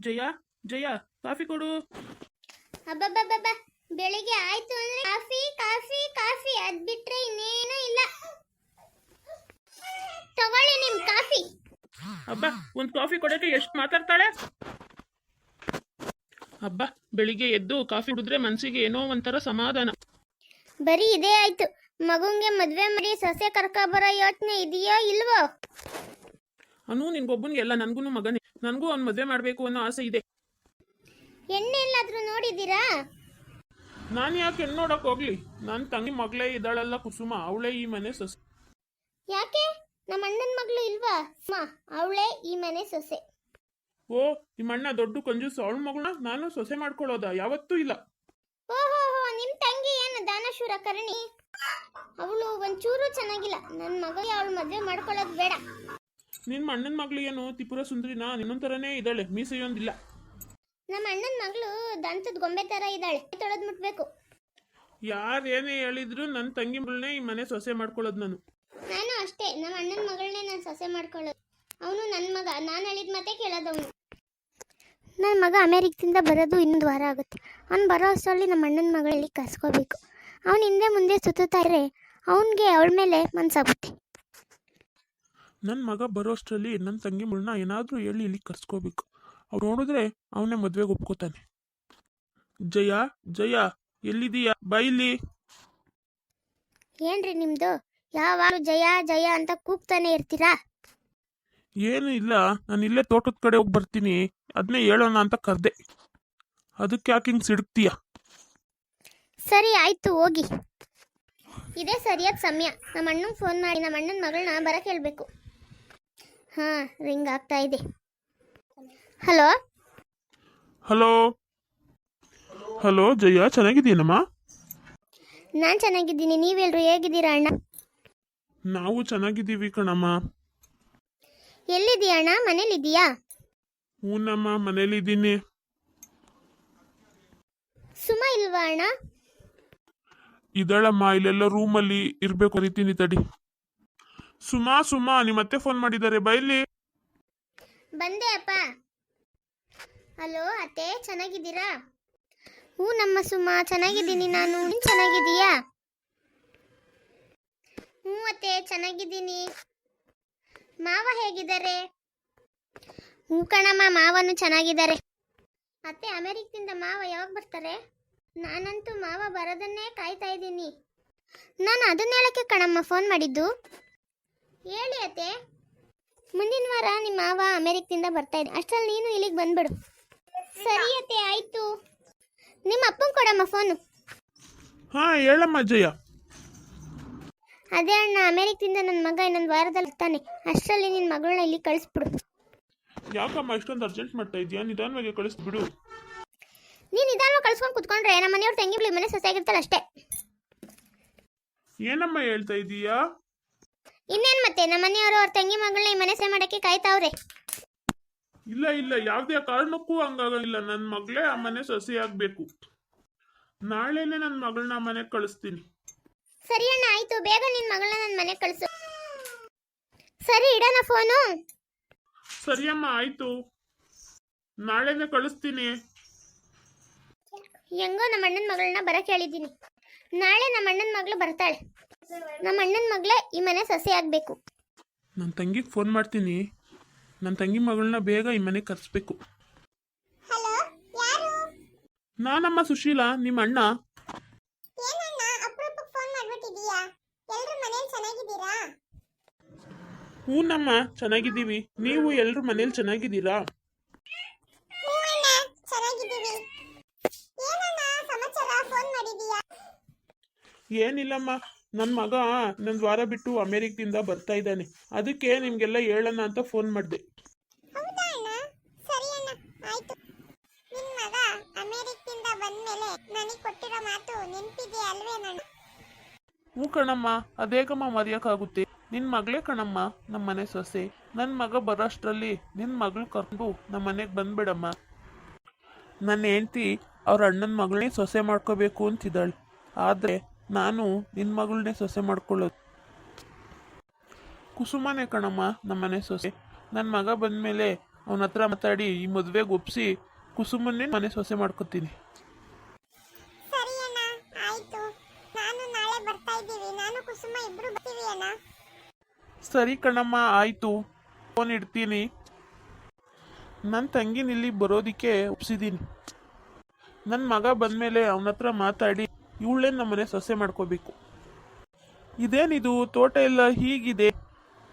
ಜಯ ಜಯ coffee ಕೊಡು. ಅಬ್ಬಬ್ಬಬ್ಬ ಬೆಳಿಗ್ಗೆ ಆಯ್ತು ಅಂದ್ರೆ ಕಾಫಿ ಕಾಫಿ ಕಾಫಿ ಅದ್ ಬಿಟ್ರೆ ಇನ್ನೇನು ಇಲ್ಲ. ತಗೊಳ್ಳಿ ನಿಮ್ ಕಾಫಿ. ಅಬ್ಬ ಒಂದ್ ಕಾಫಿ ಕೊಡಕ್ಕೆ ಎಷ್ಟು ಮಾತಾಡ್ತಾಳೆ? ಅಬ್ಬ ಬೆಳಿಗ್ಗೆ ಎದ್ದು ಕಾಫಿ ಕುಡಿದ್ರೆ ಮನ್ಸಿಗೆ ಏನೋ ಒಂಥರ ಸಮಾಧಾನ. ಬರೀ ಇದೇ ಆಯ್ತು. ಮಗುಂಗೆ ಮದ್ವೆ ಮಾಡಿ ಸಸ್ಯ ಕರ್ಕ ಬರೋ ಯೋಚನೆ ಇದೆಯೋ ಇಲ್ವೋ? ಅನು ನಿನ್ಗೊಬ್ಬನಿಗೆ ಎಲ್ಲ ನನಗೂ ಮಗನೇ. ನನಗೂ ಅವ್ನು ಮದುವೆ ಮಾಡಬೇಕು ಅನ್ನೋ ಆಸೆ ಇದೆ. ಎಣ್ಣೆ ಎಲ್ಲಾದ್ರೂ ನೋಡಿದ್ದೀರಾ? ನಾನು ಯಾಕೆ ಹೆಣ್ಣು ನೋಡಕ್ ಹೋಗ್ಲಿ? ನನ್ನ ತಂಗಿ ಮಗಳೇ ಇದ್ದಾಳಲ್ಲ ಕುಸುಮ ಅವಳೇ ಈ ಮನೆ ಸೊಸೆ. ಯಾಕೆ? ನಮ್ಮ ಅಣ್ಣನ ಮಗಳು ಇಲ್ವಾ? ಮಾ ಅವಳೇ ಈ ಮನೆ ಸೊಸೆ. ಓ ನಿಮ್ಮ ಅಣ್ಣ ದೊಡ್ಡ ಕಂಜೂಸ್ ಅವಳ ಮಗಳನ್ನ ನಾನು ಸೊಸೆ ಮಾಡ್ಕೊಳ್ಳೋದ? ಯಾವತ್ತೂ ಇಲ್ಲ. ಓಹೋ ನಿಮ್ ತಂಗಿ ಏನು ದಾನಶೂರ ಕರ್ಣಿ? ಅವಳು ಒಂಚೂರು ಚೆನ್ನಾಗಿಲ್ಲ. ನನ್ನ ಮಗಳಿಗೆ ಅವಳು ಮದ್ವೆ ಮಾಡ್ಕೊಳ್ಳೋದು ಬೇಡ. ನಿನ್ನ ಅಣ್ಣನ ಮಗಳು ಏನು ತ್ರಿಪುರ ಸುಂದರಿನಾ? ನಿನ್ನೊಂಥರನೇ ಇದ್ದಾಳೆ. ಮೀಸೆಯೊಂದಿಲ್ಲ. ನಮ್ಮ ಅಣ್ಣನ ಮಗಳು ದಂತದ ಗೊಂಬೆ ತರ ಇದ್ದಾಳೆ. ತೊಳೆದ್ ಮುಟ್ಬೇಕು. ಯಾರು ಏನೇ ಹೇಳಿದ್ರು ನನ್ನ ತಂಗಿ ಮಗಳನ್ನೇ ಈ ಮನೆ ಸೊಸೆ ಮಾಡ್ಕೊಳ್ಳೋದು ನಾನು. ನಾನು ಅಷ್ಟೇ. ನಮ್ಮ ಅಣ್ಣನ ಮಗಳನ್ನೇ ನಾನು ಸೊಸೆ ಮಾಡ್ಕೊಳ್ಳೋದು. ಅವನು ನನ್ನ ಮಗ. ನಾನು ಹೇಳಿದ ಮತ್ತೆ ಕೇಳೋದು ಅವನು ನನ್ನ ಮಗ ಅಮೇರಿಕದಿಂದ ಬರೋದು ಇನ್ನೊಂದು ವಾರ ಆಗುತ್ತೆ. ಅವ್ನು ಬರೋ ಅಷ್ಟರಲ್ಲಿ ನಮ್ಮ ಅಣ್ಣನ ಮಗಳಲ್ಲಿ ಕರ್ಸ್ಕೋಬೇಕು. ಅವ್ನು ಹಿಂದೆ ಮುಂದೆ ಸುತ್ತುತ್ತಾ ಇದ್ರೆ ಅವನಿಗೆ ಅವಳ ಮೇಲೆ ಮನ್ಸಾಗುತ್ತೆ. ನನ್ನ ಮಗ ಬರೋಷ್ಟರಲ್ಲಿ ನನ್ನ ತಂಗಿ ಮುಳ್ಳನ ಏನಾದರೂ ಹೇಳಿ ಇಲ್ಲಿ ಕರ್ಸ್ಕೋಬೇಕು. ಅವ್ರು ನೋಡಿದ್ರೆ ಅವನೇ ಮದುವೆಗೆ ಒಪ್ಕೋತಾನೆ. ಜಯ ಜಯ ಎಲ್ಲಿದೀಯಾ ಬೈಲಿ ಏನ್ರಿ ನಿಮ್ದು? ಯಾವಾಗಲೂ ಜಯ ಜಯ ಅಂತ ಕೂಗ್ತಾನೆ ಇರ್ತೀರಾ? ಏನು ಇಲ್ಲ ನಾನು ಇಲ್ಲೇ ತೋಟದ ಕಡೆ ಹೋಗಿ ಬರ್ತೀನಿ. ಅದನ್ನೇ ಹೇಳೋಣ ಅಂತ ಕರೆದೆ. ಅದಕ್ಕೆ ಯಾಕೆ ಹಿಂಗೆ ಸಿಡುಕ್ತೀಯ? ಸರಿ ಆಯ್ತು ಹೋಗಿ. ಇದೇ ಸರಿಯಾದ ಸಮಯ. ನಮ್ಮ ಅಣ್ಣಂಗೆ ಫೋನ್ ಮಾಡಿ ನಮ್ಮ ಅಣ್ಣನ ಮಗಳನ್ನ ಬರಕ್ಕೆ ಹೇಳ್ಬೇಕು. ಹಾ ರಿಂಗ್ ಆಗ್ತಾ ಇದೆ. ಹಲೋ? ಹಲೋ? ಹಲೋ ಜಯ ಚೆನ್ನಾಗಿದ್ದೀನಮ್ಮ? ನಾನು ಚೆನ್ನಾಗಿದ್ದೀನಿ. ನೀವೆಲ್ರು ಹೇಗಿದ್ದೀರಾ ಅಣ್ಣ? ನಾವು ಚೆನ್ನಾಗಿದ್ದೀವಿ ಕಣಮ್ಮ. ಎಲ್ಲಿದ್ದೀಯ ಅಣ್ಣ? ಮನೇಲಿದ್ದೀಯಾ? ಹೂನಮ್ಮ ಮನೇಲಿದ್ದೀನಿ. ಸುಮ ಇಲ್ವಾ ಅಣ್ಣ? ಇದಳಮ್ಮ ಇಲ್ಲೆಲ್ಲ ರೂಮಲ್ಲಿ ಇರಬೇಕು. ಕರಿತೀನಿ ತಡಿ. ಸುಮಾ ಸುಮಾ ನಿಮ್ಮ ಅತ್ತೆ ಫೋನ್ ಮಾಡಿದ್ದಾರೆ ಬೈಲಿ ಬಂದೆ ಅಪ್ಪ. ಹಲೋ ಅತ್ತೆ, ಚೆನ್ನಾಗಿದ್ದೀರಾ? ಹ್ಞೂ ನಮ್ಮ ಸುಮ, ಚೆನ್ನಾಗಿದ್ದೀನಿ ನಾನು. ನೀನ್ ಚೆನ್ನಾಗಿದ್ದೀಯಾ? ಹ್ಞೂ ಅತ್ತೆ, ಚೆನ್ನಾಗಿದ್ದೀನಿ. ಮಾವ ಹೇಗಿದ್ದಾರೆ? ಹ್ಞೂ ಕಣಮ್ಮ, ಮಾವನು ಚೆನ್ನಾಗಿದ್ದಾರೆ. ಅತ್ತೆ, ಅಮೆರಿಕದಿಂದ ಮಾವ ಯಾವಾಗ ಬರ್ತಾರೆ? ನಾನಂತೂ ಮಾವ ಬರೋದನ್ನೇ ಕಾಯ್ತಾ ಇದ್ದೀನಿ. ನಾನು ಅದನ್ನ ಹೇಳಕ್ಕೆ ಕಣಮ್ಮ ಫೋನ್ ಮಾಡಿದ್ದು. ಹೇಳಿ ಅತ್ತೆ. ಮುಂದಿನ ವಾರ ನಿಮ್ಮ ಮಾವ ಅಮೆರಿಕದಿಂದ ಬರ್ತಾ ಇದೆ ಅಷ್ಟರಲ್ಲಿ ನೀನು ಇಲ್ಲಿಗೆ ಬಂದ್ಬಿಡು. ಸರಿ ಅತ್ತೆ ಆಯ್ತು. ನಿಮ್ಮ ಅಪ್ಪನ ಕೊಡಮ್ಮ ಫೋನು ಹಾ ಹೇಳಮ್ಮ ಜಯ ಅದೇ ಅಣ್ಣ ಅಮೆರಿಕದಿಂದ ನನ್ನ ಮಗ ಇನ್ನೊಂದು ವಾರದಲ್ಲಿ ಇರ್ತಾನೆ ಅಷ್ಟರಲ್ಲಿ ನಿನ್ನ ಮಗಳನ್ನ ಇಲ್ಲಿ ಕಳಿಸ್ಬಿಡು. ಯಾಕಮ್ಮ ಇಷ್ಟೊಂದು ಅರ್ಜೆಂಟ್ ಮಾಡ್ತಾ ಇದೀಯಾ? ನಿಧಾನವಾಗಿ ಕಳಿಸ್ಬಿಡು. ನೀನು ನಿಧಾನವಾಗಿ ಕಳ್ಸ್ಕೊಂಡು ಕುತ್ಕೊಂಡ್ರೆ ನಮ್ಮ ಮನೆಯವ್ರ ತಂಗಿ ಬಿಳಿ ಮನೆ ಸೊಸೆಯಾಗಿರ್ತಾಳೆ ಅಷ್ಟೇ. ಏನಮ್ಮ ಹೇಳ್ತಾ ಇದೀಯಾ? ಇನ್ನೇನು ಮತ್ತೆ? ನಮ್ಮ ಮನೆಯವರು ಅವ್ರ ತಂಗಿ ಮಗಳನ್ನ ಈ ಮನೆ ಮಾಡಕ್ಕೆ ಕಾಯ್ತಾವ್ರೆ. ಇಲ್ಲ ಇಲ್ಲ ಯಾವುದೇ ಕಾರಣಕ್ಕೂ ಹಂಗಾಗಂಗಿಲ್ಲ ನನ್ನ ಮಗಳೇ ಆ ಮನೆ ಸಸಿ ಆಗ್ಬೇಕು ನಾಳೆನೆ ನನ್ನ ಮಗಳನ್ನ ಮನೆ ಮನೆಗೆ ಕಳಿಸ್ತೀನಿ. ಸರಿ ಅಣ್ಣ ಆಯ್ತು. ಬೇಗ ನಿನ್ ಮಗಳನ್ನ ನನ್ನ ಮನೆಗೆ ಕಳಿಸು. ಸರಿ ಇಡೋಣ ಫೋನು. ಸರಿಯಮ್ಮ ಆಯ್ತು. ನಾಳೆನೆ ಕಳಿಸ್ತೀನಿ. ಹೆಂಗೋ ನಮ್ಮ ಅಣ್ಣನ ಮಗಳನ್ನ ಬರಕ್ಕೆ ಹೇಳಿದ್ದೀನಿ. ನಾಳೆ ನಮ್ಮ ಅಣ್ಣನ ಮಗಳು ಬರ್ತಾಳೆ. ನಮ್ಮ ಅಣ್ಣನ ಮಗಳೇ ಈ ಮನೆ ಸಸಿ ಆಗಬೇಕು. ನನ್ನ ತಂಗಿಗೆ ಫೋನ್ ಮಾಡ್ತೀನಿ. ನನ್ನ ತಂಗಿ ಮಗಳನ್ನ ಬೇಗ ಈ ಮನೆಗೆ ಕರೆಸ್ಬೇಕು. ಹಲೋ ಯಾರು? ನಾನಮ್ಮ ಸುಶೀಲಾ ನಿಮ್ಮ ಅಣ್ಣ? ಏನಣ್ಣ ಅಪರೂಪಕ್ಕೆ ಫೋನ್ ಮಾಡ್ಬಿಟ್ಟಿದೀಯಾ ಎಲ್ಲರೂ ಮನೇಲಿ ಚೆನ್ನಾಗಿದ್ದೀರಾ? ಹೂನಮ್ಮ ಚೆನ್ನಾಗಿದ್ದೀವಿ. ನೀವು ಎಲ್ಲರೂ ಮನೇಲಿ ಚೆನ್ನಾಗಿದ್ದೀರಾ? ಹ್ಞೂ ಅಣ್ಣ ಚೆನ್ನಾಗಿದ್ದೀವಿ. ಏನಣ್ಣ ಸಮಾಚಾರ? ಫೋನ್ ಮಾಡಿದೀಯಾ ಏನಿಲ್ಲಮ್ಮ ನನ್ನ ಮಗ ನನ್ನ ವಾರ ಬಿಟ್ಟು ಅಮೆರಿಕದಿಂದ ಬರ್ತಾ ಇದ್ದಾನೆ. ಅದಕ್ಕೆ ನಿಮಗೆಲ್ಲ ಹೇಳೋಣ ಅಂತ ಫೋನ್ ಮಾಡಿದೆ. ಹ್ಞೂ ಕಣಮ್ಮ ಅದೇಗಮ್ಮ ಮರೆಯೋಕ್ಕಾಗುತ್ತೆ. ನಿನ್ನ ಮಗಳೇ ಕಣಮ್ಮ ನಮ್ಮ ಮನೆ ಸೊಸೆ. ನನ್ನ ಮಗ ಬರೋಷ್ಟರಲ್ಲಿ ನಿನ್ನ ಮಗಳು ಕರ್ಕೊಂಡು ನಮ್ಮ ಮನೆಗೆ ಬಂದ್ಬಿಡಮ್ಮ. ನನ್ನ ಹೆಂಡ್ತಿ ಅವ್ರ ಅಣ್ಣನ ಮಗಳನ್ನೇ ಸೊಸೆ ಮಾಡ್ಕೋಬೇಕು ಅಂತಿದ್ದಾಳೆ. ಆದರೆ ನಾನು ನಿನ್ನ ಮಗಳನ್ನೇ ಸೊಸೆ ಮಾಡ್ಕೊಳ್ಳೋದು. ಕುಸುಮನೇ ಕಣಮ್ಮ ನಮ್ಮನೆ ಸೊಸೆ. ನನ್ನ ಮಗ ಬಂದಮೇಲೆ ಅವನ ಹತ್ರ ಮಾತಾಡಿ ಈ ಮದುವೆಗೆ ಒಪ್ಪಿಸಿ ಕುಸುಮನ್ನೇ ಮನೆ ಸೊಸೆ ಮಾಡ್ಕೊತೀನಿ. ಸರಿ ಕಣಮ್ಮ ಆಯಿತು. ಫೋನ್ ಇಡ್ತೀನಿ. ನನ್ನ ತಂಗಿನ ಇಲ್ಲಿ ಬರೋದಕ್ಕೆ ಒಪ್ಸಿದ್ದೀನಿ ನನ್ನ ಮಗ ಬಂದಮೇಲೆ ಅವನ ಹತ್ರ ಮಾತಾಡಿ ಇವಳೇ ನಮ್ಮನೆ ಸೊಸೆ ಮಾಡ್ಕೋಬೇಕು. ಇದೇನಿದು? ತೋಟ ಎಲ್ಲ ಹೀಗಿದೆ.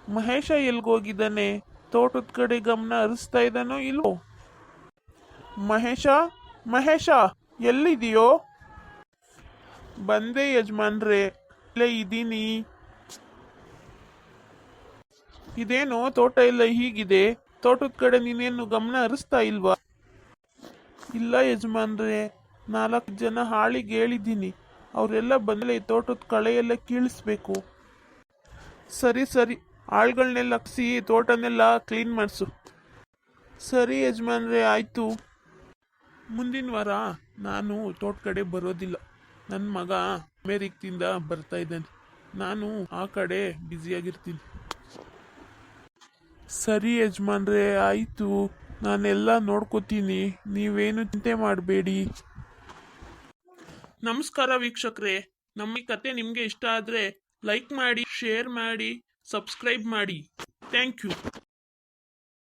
ಮಹೇಶ ಎಲ್ಗೋಗಿದ್ದಾನೆ? ತೋಟದ ಕಡೆ ಗಮನ ಹರಿಸ್ತಾ ಇದ್ದಾನೋ ಇಲ್ವೋ? ಮಹೇಶ? ಮಹೇಶ ಎಲ್ಲಿದೆಯೋ ಬಂದೆ ಯಜಮಾನ್ರೆ, ಇಲ್ಲೇ ಇದ್ದೀನಿ. ಇದೇನು? ತೋಟ ಎಲ್ಲ ಹೀಗಿದೆ. ತೋಟದ ಕಡೆ ನೀನೇನು ಗಮನ ಹರಿಸ್ತಾ ಇಲ್ವಾ? ಇಲ್ಲ ಯಜಮಾನ್ರೆ. ನಾಲ್ಕು ಜನ ಹಾಳಿಗೆ ಹೇಳಿದ್ದೀನಿ ಅವರೆಲ್ಲ ಬಂದಲೆ ಈ ತೋಟದ ಕಳೆಯೆಲ್ಲ ಕೀಳಿಸ್ಬೇಕು. ಸರಿ ಸರಿ. ಆಳುಗಳನ್ನೆಲ್ಲ ಹಕ್ಸಿ ತೋಟನೆಲ್ಲ ಕ್ಲೀನ್ ಮಾಡಿಸು. ಸರಿ ಯಜಮಾನ್ರೆ, ಆಯಿತು. ಮುಂದಿನ ವಾರ ನಾನು ತೋಟ ಕಡೆ ಬರೋದಿಲ್ಲ. ನನ್ನ ಮಗ ಅಮೇರಿಕದಿಂದ ಬರ್ತಾ ಇದ್ದಾನೆ. ನಾನು ಆ ಕಡೆ ಬ್ಯುಸಿಯಾಗಿರ್ತೀನಿ. ಸರಿ ಯಜಮಾನ್ರೆ, ಆಯಿತು. ನಾನೆಲ್ಲ ನೋಡ್ಕೋತೀನಿ. ನೀವೇನು ಚಿಂತೆ ಮಾಡಬೇಡಿ. ನಮಸ್ಕಾರ ವೀಕ್ಷಕರೇ. ನಮ್ಮ ಈ ಕತೆ ನಿಮಗೆ ಇಷ್ಟ ಆದರೆ ಲೈಕ್ ಮಾಡಿ ಶೇರ್ ಮಾಡಿ ಸಬ್ಸ್ಕ್ರೈಬ್ ಮಾಡಿ. Thank you